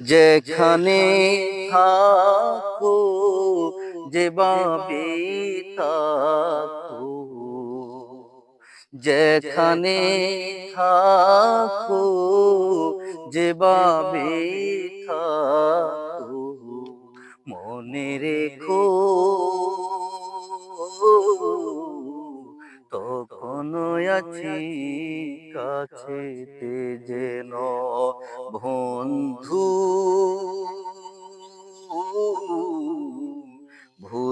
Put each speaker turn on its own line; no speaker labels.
যেখানে থাকো যেভাবে থাকো যেখানে থাকো যেভাবে থাকো মনে রেখো। তখনও আছি কাছেতে যেন বন্ধু।